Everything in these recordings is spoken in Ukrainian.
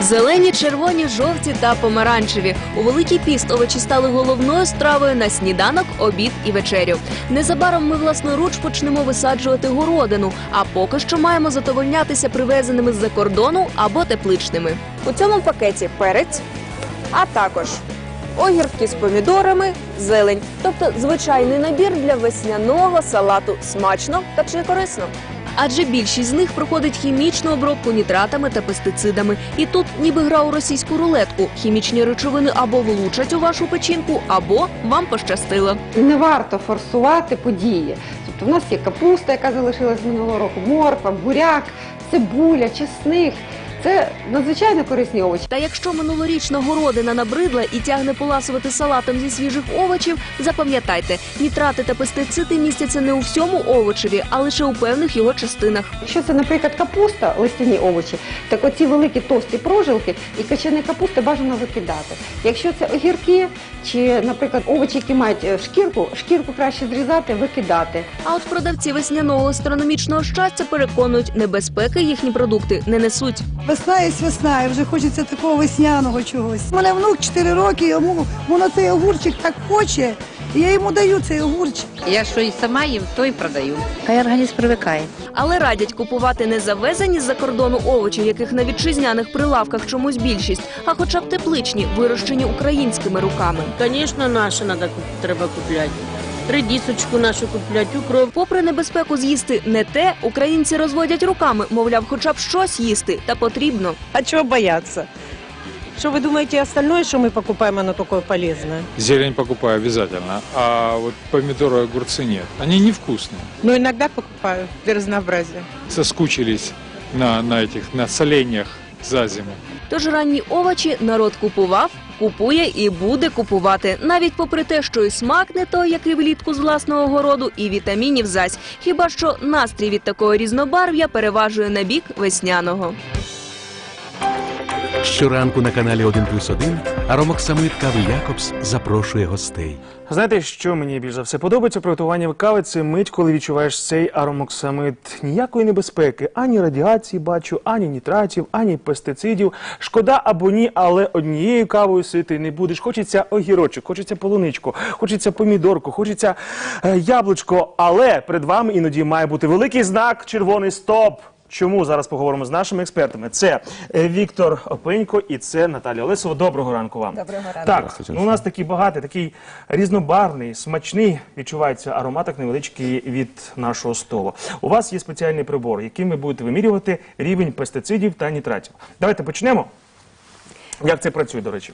Зелені, червоні, жовті та помаранчеві. У Великий піст овочі стали головною стравою на сніданок, обід і вечерю. Незабаром ми власноруч почнемо висаджувати городину, а поки що маємо задовольнятися привезеними з-за кордону або тепличними. У цьому пакеті перець, а також огірки з помідорами, зелень, тобто звичайний набір для весняного салату смачно та чи корисно. Адже більшість з них проходить хімічну обробку нітратами та пестицидами. І тут ніби гра у російську рулетку. Хімічні речовини або влучать у вашу печінку, або вам пощастило. Не варто форсувати події. Тобто, в нас є капуста, яка залишилась минулого року, морква, буряк, цибуля, чесник. Це надзвичайно корисні овочі. Та якщо минулорічна городина набридла і тягне поласувати салатом зі свіжих овочів, запам'ятайте, нітрати та пестициди містяться не у всьому овочеві, а лише у певних його частинах. Якщо це, наприклад, капуста, листяні овочі, так оці великі товсті прожилки і качани капусти бажано викидати. Якщо це огірки чи, наприклад, овочі, які мають е, шкірку, шкірку краще зрізати, викидати. А от продавці весняного астрономічного щастя переконують, небезпеки їхні продукти не несуть. Весна є весна, і вже хочеться такого весняного чогось. У мене внук 4 роки, йому воно цей огурчик так хоче, і я йому даю цей огурчик. Я що і сама їм, то і продаю. Хай організм привикає. Але радять купувати не завезені з-за кордону овочі, яких на вітчизняних прилавках чомусь більшість, а хоча б тепличні, вирощені українськими руками. Звісно, куп- треба купляти Редисочку нашу купляти, укроп. Попри небезпеку з'їсти не те, українці розводять руками, мовляв, хоча б щось їсти, та потрібно. А чего бояться? Что вы думаете, остальное, что мы покупаем, оно такое полезное? Зелень покупаю обязательно, а вот помидоры и огурцы нет. Они невкусные. Но иногда покупаю для разнообразия. Соскучились на, на этих, на соленьях за зиму. Тож ранні овочі народ купував, купує і буде купувати, навіть попри те, що і смак не той, який влітку з власного городу, і вітамінів зась. Хіба що настрій від такого різнобарв'я переважує на бік весняного. Щоранку на каналі 1 плюс 1 Аромоксамит Кави Якобс запрошує гостей. Знаєте, що мені більш за все подобається при готуванні кави? Це мить, коли відчуваєш цей аромоксамид. Ніякої небезпеки, ані радіації бачу, ані нітратів, ані пестицидів. Шкода або ні, але однією кавою сити не будеш. Хочеться огірочок, хочеться полуничку, хочеться помідорку, хочеться е, яблучко. Але перед вами іноді має бути великий знак червоний стоп. Чому зараз поговоримо з нашими експертами? Це е, Віктор Опенько і це Наталія Олесова. Доброго ранку вам. Доброго ранку. Так, ну, у нас такий багатий, такий різнобарвний, смачний відчувається ароматик невеличкий від нашого столу. У вас є спеціальний прибор, яким ви будете вимірювати рівень пестицидів та нітратів. Давайте почнемо. Як це працює, до речі?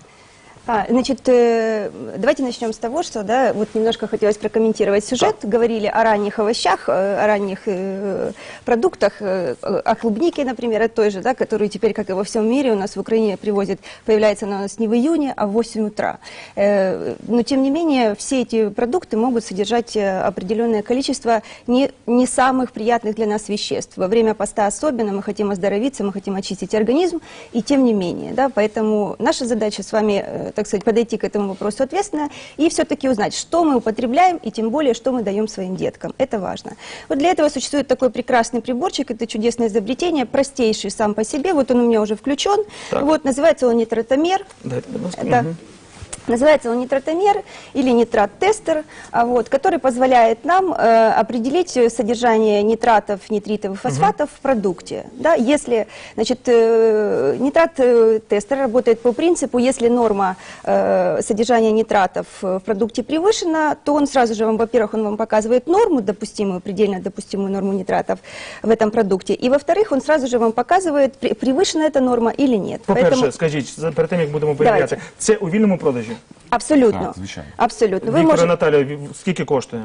А, значит, э, давайте начнем с того, что, да, вот немножко хотелось прокомментировать сюжет. Говорили о ранних овощах, э, о ранних э, продуктах, э, о клубнике, например, о той же, да, которую теперь, как и во всем мире, у нас в Украине привозят, появляется она у нас не в июне, а в 8 утра. Э, но, тем не менее, все эти продукты могут содержать определенное количество не, не самых приятных для нас веществ. Во время поста особенно мы хотим оздоровиться, мы хотим очистить организм, и тем не менее, да, поэтому наша задача с вами, так сказать, подойти к этому вопросу ответственно и все-таки узнать, что мы употребляем и тем более, что мы даем своим деткам. Это важно. Вот для этого существует такой прекрасный приборчик, это чудесное изобретение, простейший сам по себе, вот он у меня уже включен, Так. вот, называется он нитротомер. Дайте, будь ласка. Это Мгм. Называется он нитротомер или нитрат-тестер, а, вот, который позволяет нам э, определить э, содержание нитратов, нитритов и фосфатов в продукте. Да, если, значит, э, нитрат-тестер работает по принципу, если норма э, содержания нитратов э, в продукте превышена, то он сразу же вам, во-первых, он вам показывает норму допустимую, предельно допустимую норму нитратов в этом продукте, и во-вторых, он сразу же вам показывает, пре- превышена эта норма или нет. По-перше, скажіть, за- перед тим, як будемо перевіряти, Давайте. це у вільному продажі? Абсолютно. Абсолютно. Ви Віктора можете, Наталя, ві- скільки коштує?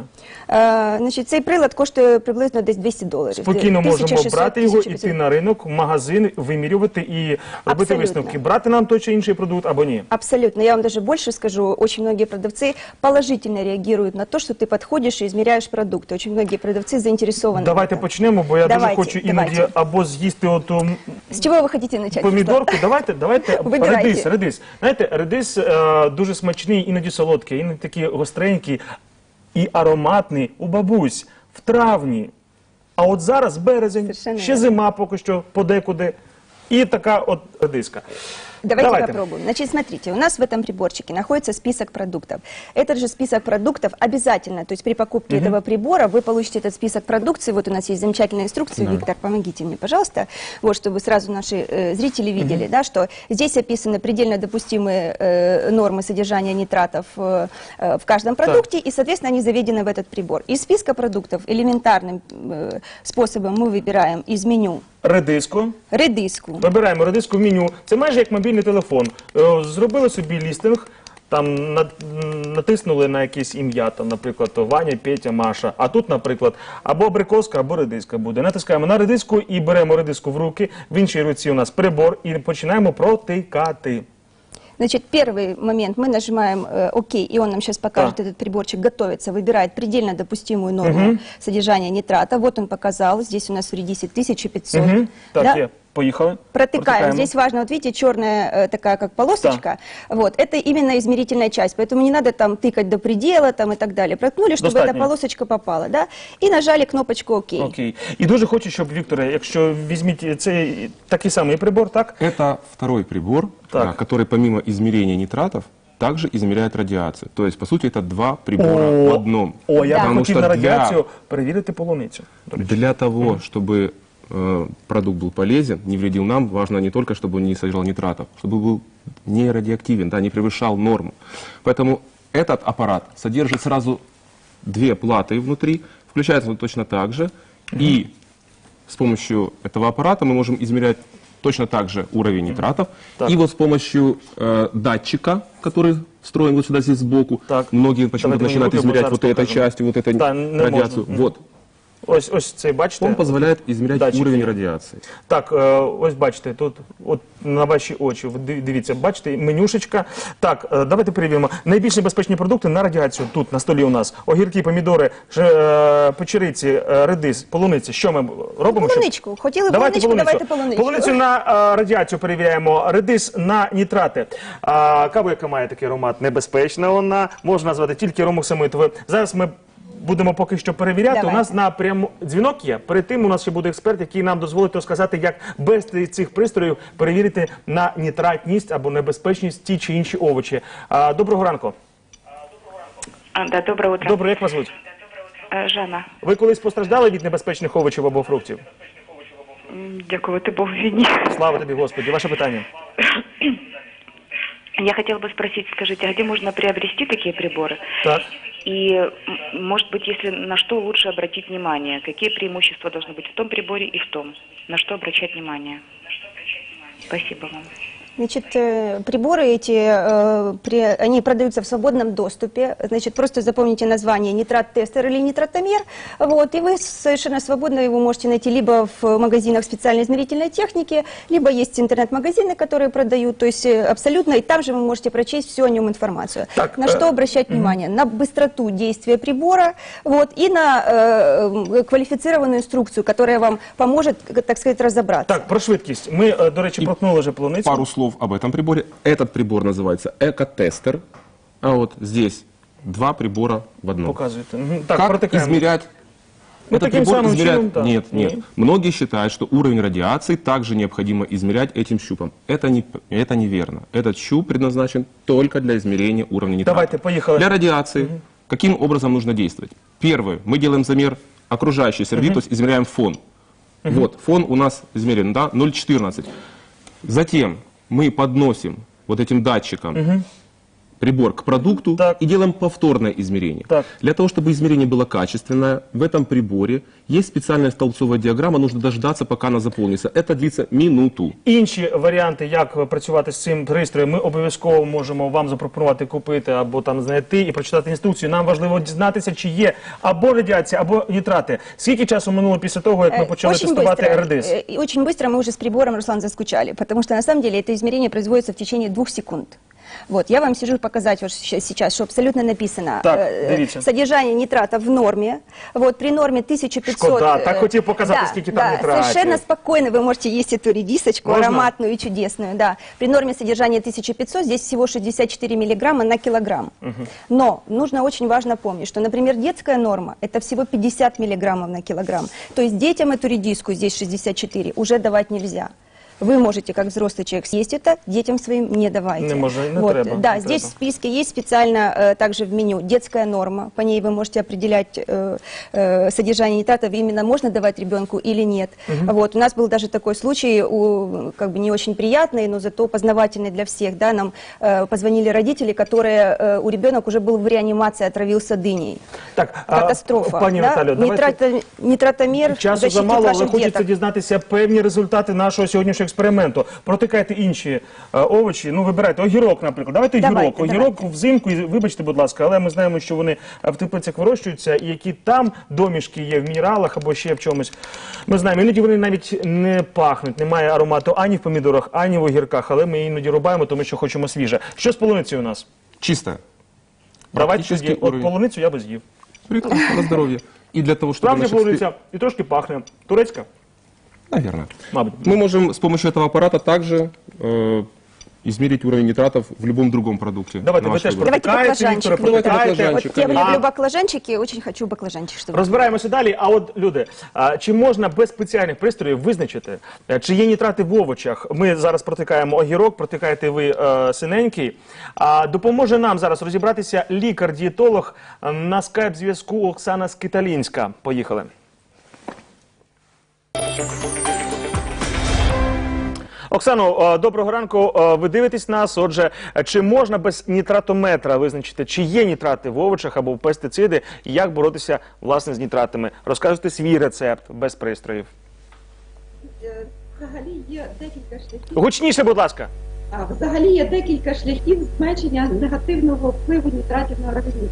е, значить, цей прилад коштує приблизно десь 200 доларів. Спокійно можемо 1600, брати його, 1800. іти на ринок, в магазин, вимірювати і робити Абсолютно. висновки, брати нам той чи інший продукт або ні. Абсолютно. Я вам даже больше скажу, очень многие продавцы положительно реагируют на то, что ты подходишь и измеряешь продукты. Очень многие продавцы заинтересованы. в Давайте этом. почнемо, бо я Давайте, дуже хочу іноді давайте. або з'їсти оту м, С чего вы хотите начать? помідорку. Давайте, давайте Вибирайте. редис, редис. Знаєте, редис е, дуже смачний, іноді солодкий, іноді такий гостренький і ароматний у бабусь в травні. А от зараз березень, Совершенно ще зима поки що подекуди. І така от редиска. Давайте, Давайте. попробуем. Значит, смотрите, у нас в этом приборчике находится список продуктов. Этот же список продуктов обязательно, то есть при покупке этого прибора вы получите этот список продукции. Вот у нас есть замечательная инструкция. Виктор, помогите мне, пожалуйста, вот чтобы сразу наши э, зрители видели, да, что здесь описаны предельно допустимые э, нормы содержания нитратов э, э, в каждом продукте, и, соответственно, они заведены в этот прибор. Из списка продуктов элементарным э, способом мы выбираем из меню Редиску. редиску. Вибираємо редиску в меню. Це майже як мобільний телефон. Е, Зробили собі лістинг, там на- м, натиснули на якесь ім'я, там, наприклад, то Ваня, Петя, Маша. А тут, наприклад, або абрикоска, або редиска буде. Натискаємо на редиску і беремо редиску в руки. В іншій руці у нас прибор і починаємо протикати. Значит, первый момент мы нажимаем э, ОК, и он нам сейчас покажет, Да. этот приборчик готовится, выбирает предельно допустимую норму содержания нитрата. Вот он показал, здесь у нас в редисе 1500. Мгм. Так, Да? є. Поїхали. Протыкаем. Протикаємо. Здесь важно, вот видите, черная э, такая как полосочка. Вот, это именно измерительная часть, поэтому не надо там тыкать до предела там и так далее. Проткнули, чтобы Достатньо. эта полосочка попала, да? И нажали кнопочку ОК. Окей. І дуже хочу, щоб Вікторе, якщо візьміть цей такий самий прибор, так? Это второй прибор, Так. а, который помимо измерения нитратов также измеряет радиацию. То есть, по сути, это два прибора О, в одном. О, я б Потому хотів что на для- радіацію перевірити полуницю. до речі. Для того, чтобы э, продукт был полезен, не вредил нам, важно не только, чтобы он не содержал нитратов, чтобы был не радиоактивен, да, не превышал норму. Поэтому этот аппарат содержит сразу две платы внутри, включается он точно так же, и с помощью этого аппарата мы можем измерять точно так же уровень нитратов. Так. И вот с помощью э, датчика, который встроен вот сюда здесь сбоку, Так. многие почему-то начинают измерять вот этой частью, вот этой Да, радиацию. можно. Вот. Ось, ось цей, бачите? Он позволяет измерять Датчик. уровень радиации. Так, е, ось бачите, тут от на ваші очі, ви див- дивіться, бачите, менюшечка. Так, е, давайте перевіримо. Найбільш небезпечні продукти на радіацію тут, на столі у нас. Огірки, помідори, ж- е, печериці, е, редис, полуниці. Що ми робимо? щоб- Полуничку. Хотіли полуничку, давайте полуничку. Полуницю на е, радіацію перевіряємо, редис на нітрати. А, каву, яка має такий аромат, небезпечна вона, можна назвати тільки ромоксамитовою. Зараз ми будемо поки що перевіряти. У нас на прямо дзвінок є. Перед тим у нас ще буде експерт, який нам дозволить розказати, як без цих пристроїв перевірити на нітратність або небезпечність ті чи інші овочі. А, доброго ранку. А, да, доброе утро. Добре, як вас звуть? Е, Жанна, Ви колись постраждали від небезпечних овочів або фруктів? м, дякувати Богу війні. Слава тобі, Господі. Ваше питання. Я хотела бы спросить, скажите, а где можно приобрести такие приборы? Так. И, м, может быть, если на что лучше обратить внимание? Какие преимущества должны быть в том приборе и в том? На что обращать внимание? Спасибо вам. Значит, э, приборы эти, э, они продаются в свободном доступе. Значит, просто запомните название нитрат-тестер или нитратомер. Вот, и вы совершенно свободно его можете найти либо в магазинах специальной измерительной техники, либо есть интернет-магазины, которые продают. То есть э, абсолютно, и там же вы можете прочесть всю о нем информацию. Так, на э, что обращать внимание? На быстроту действия прибора вот, и на э, э, квалифицированную инструкцию, которая вам поможет, так сказать, разобраться. Так, про швидкість. Ми, е, до речі, проткнули вже полуницю. Пару слов об этом приборе. Этот прибор называется экотестер. А вот здесь два прибора в одном. Показуєте. Мгм. Так, как протикаємо. измерять? Ну, Этот таким прибор самым измеряет... чином, да. Нет, нет. Нет. Многие считают, что уровень радиации также необходимо измерять этим щупом. Это, не, это неверно. Этот щуп предназначен только для измерения уровня нитрата. Давайте, поехали. Для радиации каким образом нужно действовать? Первое. Мы делаем замер окружающей среды, то есть измеряем фон. Вот, фон у нас измерен, да, 0,14. Затем мы подносим вот этим датчиком прибор к продукту Так. и делаем повторное измерение. Так. Для того, чтобы измерение было качественное, в этом приборе есть специальная столбцовая диаграмма, нужно дождаться, пока она заполнится. Это длится минуту. Інші варіанти, як працювати з цим пристроєм, ми обов'язково можемо вам запропонувати купити або там знайти і прочитати інструкцію. Нам важливо дізнатися, чи є або радіація, або нітрати. Скільки часу минуло після того, як ми Э, почали очень тестувати быстро, редис? э, и очень быстро мы уже с прибором, Руслан, заскучали, потому что на самом деле это измерение производится в течение двух секунд. Вот, я вам сижу показать вот ща- сейчас, что абсолютно написано. Так, э, дивіться. Содержание нитрата в норме. Вот, при норме 1500... Шкода, э, так хотів показати, да, скільки да, там нитратів. совершенно спокойно вы можете есть эту редисочку, Можно? ароматную и чудесную, да. При норме содержания 1500 здесь всего 64 миллиграмма на килограмм. Но нужно очень важно помнить, что, например, детская норма – это всего 50 миллиграммов на килограмм. То есть детям эту редиску, здесь 64, уже давать нельзя. Вы можете, как взрослый человек, съесть это, детям своим не давайте. Не можно, не вот, треба, Да, не здесь треба. в списке есть специально э, также в меню детская норма. По ней вы можете определять э, э, содержание нитратов, именно можно давать ребенку или нет. Вот, у нас был даже такой случай, у, как бы не очень приятный, но зато познавательный для всех. Да, нам э, позвонили родители, которые, э, у ребенок уже был в реанимации, отравился дыней. Так, а, Катастрофа. пані да? Наталю, давайте... Нитрато- нитратомер Часу защитит замало, але ваших хочеться деток. дізнатися певні результати нашого сьогоднішнього експерименту. Протикайте інші е, овочі. Ну, вибирайте огірок, наприклад. Давайте огірок. Давайте, огірок взимку, і вибачте, будь ласка, але ми знаємо, що вони е, в теплицях вирощуються, і які там домішки є в мінералах або ще в чомусь. Ми знаємо, іноді вони навіть не пахнуть, немає аромату ані в помідорах, ані в огірках, але ми іноді рубаємо, тому що хочемо свіже. Що з полуницею у нас? Чистая. Давайте Практически тоді, от уровень. полуницю я би з'їв. Прекрасно, на здоровье. И для того, чтобы... Справжня полуниця і трошки пахне. Турецька? Наверное. Мабуть. Мы можем с помощью этого аппарата также э, измерить уровень нитратов в любом другом продукте. Давайте, на ви ваш теж выбор. Давайте протикаєте, баклажанчик. Вікторе, Давайте протикаєте. баклажанчик. Вот я А- люблю баклажанчики, очень хочу баклажанчик, чтобы Розбираємося далі. А от люди, а, чи можна без спеціальних пристроїв визначити, е, чи є нітрати в овочах? Ми зараз протикаємо огірок, протикаєте ви е, синенький. А допоможе нам зараз розібратися лікар-дієтолог е, на скайп зв'язку Оксана Скиталінська. Поїхали. Оксано, е, доброго ранку. Е, Ви дивитесь нас. Отже, е, чи можна без нітратометра визначити, чи є нітрати в овочах або в пестициди, і як боротися власне з нітратами? Розкажете свій рецепт без пристроїв. Взагалі є декілька шляхів. Гучніше, будь ласка. А, Взагалі є декілька шляхів зменшення негативного впливу нітратів на організм.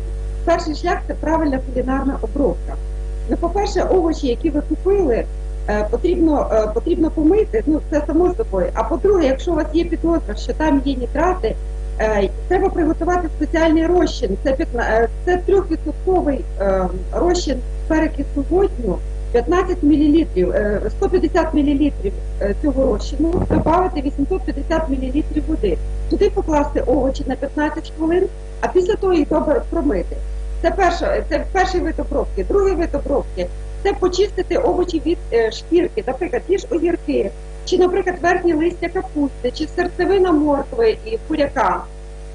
Перший шлях це правильна кулінарна обробка. Ну, по-перше, овочі, які ви купили, е, потрібно, е, потрібно помити, ну це само собою. А по-друге, якщо у вас є підозра, що там є нітрати, е, треба приготувати спеціальний розчин. Це, п'ятна- е, це трьохвідсотковий е, розчин перекису водню, 15 мл, 150 мл цього розчину, додати 850 мл води. Туди покласти овочі на 15 хвилин, а після того їх добре промити. Це перше, це перший вид обробки. Другий вид обробки це почистити овочі від е, шкірки, наприклад, ті ж огірки, чи, наприклад, верхні листя капусти, чи серцевина моркви і буряка.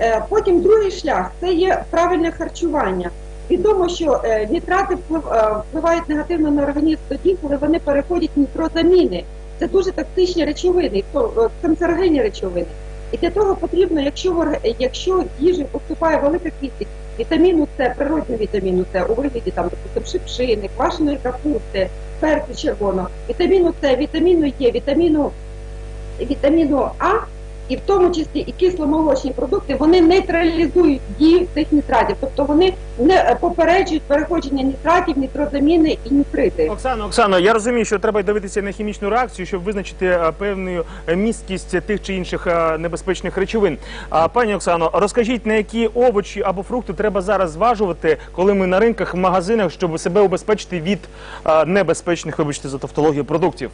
Е, Потім другий шлях це є правильне харчування. Відомо, що е, нітрати вплив- е, впливають негативно на організм тоді, коли вони переходять в нітрозаміни. Це дуже токсичні речовини, то- е, канцерогенні речовини. І для того потрібно, якщо якщо в їжі поступає велика кількість вітаміну С, природнього вітаміну С у вигляді там, допустим, шипшини, квашеної капусти, перцю червоного, вітаміну С, вітаміну Е, вітаміну, вітаміну А, і в тому числі і кисломолочні продукти, вони нейтралізують дію цих нітратів, тобто вони не е, попереджують переходження нітратів, нітрозаміни і нітрити. Оксано, Оксано, я розумію, що треба дивитися на хімічну реакцію, щоб визначити е, певну е, місткість тих чи інших небезпечних речовин. А пані Оксано, розкажіть, на які овочі або фрукти треба зараз зважувати, коли ми на ринках, в магазинах, щоб себе убезпечити від небезпечних, вибачте за тавтологію, продуктів.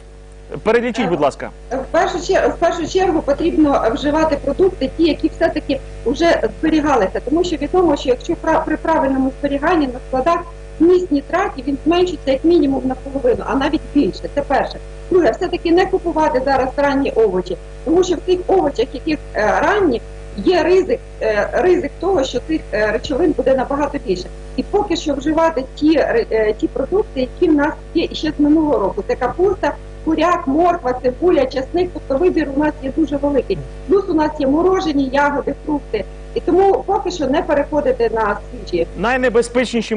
Перелічіть, будь ласка. В першу чергу, в першу чергу потрібно вживати продукти, ті, які все-таки вже зберігалися, тому що відомо, що якщо при правильному зберіганні на складах вміст нітратів він зменшується як мінімум наполовину, а навіть більше. Це перше. Друге, все-таки не купувати зараз ранні овочі, тому що в тих овочах, яких е, ранні, є ризик, е, ризик того, що цих е, речовин буде набагато більше. І поки що вживати ті, е, ті продукти, які в нас є ще з минулого року. Це капуста, буряк, морква, цибуля, часник, тобто вибір у нас є дуже великий. Плюс у нас є морожені ягоди, фрукти. І тому поки що не переходити на свіжі. Найнебезпечніші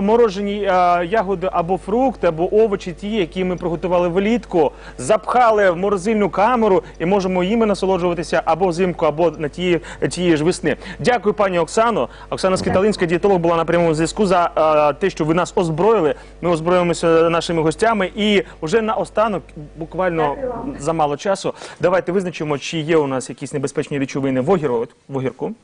морожені е, ягоди або фрукти, або овочі, ті, які ми приготували влітку, запхали в морозильну камеру і можемо їми насолоджуватися або взимку, або на тієї, тієї ж весни. Дякую, пані Оксано. Оксана Скиталинська, дієтолог, була на прямому зв'язку за е, те, що ви нас озброїли. Ми озброїмося нашими гостями. І вже наостанок, буквально Дякую вам. за мало часу, давайте визначимо, чи є у нас якісь небезпечні речовини в огірку. В огірку.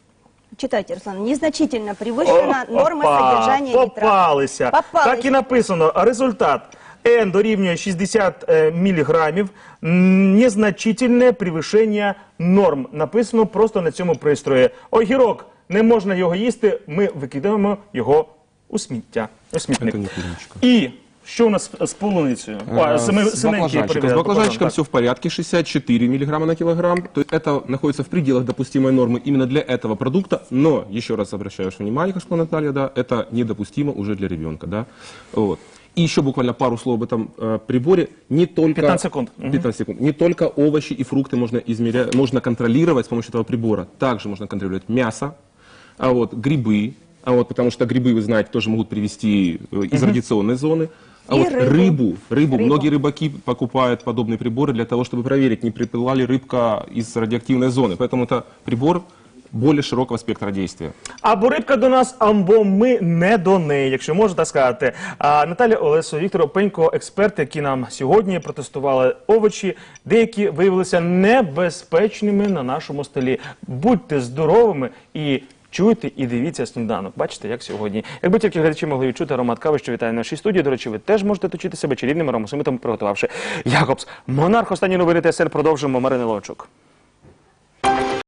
Читайте, Руслан, незначительно превышена норма Опа, содержания нитратов. Попалися. Попались. Так і написано. Результат. N дорівнює 60 е, міліграмів. М, Незначительне превышення норм. Написано просто на цьому пристрої. Огірок. Не можна його їсти. Ми викидаємо його у сміття. У смітник. Это не клубничка. І Що у нас з полуницею? О, Э, семи- с синенький баклажанчиком. С привет, баклажанчиком баклажан, все в порядке, 64 миллиграмма на килограмм. То есть это находится в пределах допустимой нормы именно для этого продукта, но, еще раз обращаю ваше внимание, как сказала Наталья, да, это недопустимо уже для ребенка, да. Вот. И еще буквально пару слов об этом э, приборе. Не только 15 секунд. Мгм. 15 секунд. Не только овощи и фрукты можно измерять, можно контролировать с помощью этого прибора. Также можно контролировать мясо, а вот грибы, а вот потому что грибы, вы знаете, тоже могут привести э, из Мгм. радиационной зоны. А И вот рыбу. рыбу, рыбу, Рыбу. многие рыбаки покупают подобные приборы для того, чтобы проверить, не приплыла ли рыбка из радиоактивной зоны. Поэтому это прибор более широкого спектра действия. Або рибка до нас, або ми не до неї, якщо можна так сказати. А Наталя Олесо, Віктор Опенько, експерти, які нам сьогодні протестували овочі, деякі виявилися небезпечними на нашому столі. Будьте здоровими і. Чуйте і дивіться сніданок. Бачите, як сьогодні. Якби тільки глядачі могли відчути аромат кави, що вітає нашій студії. До речі, ви теж можете точити себе чарівним аромасимитом, приготувавши Якобс. Монарх останні новини ТСН продовжимо Марини Ловчук.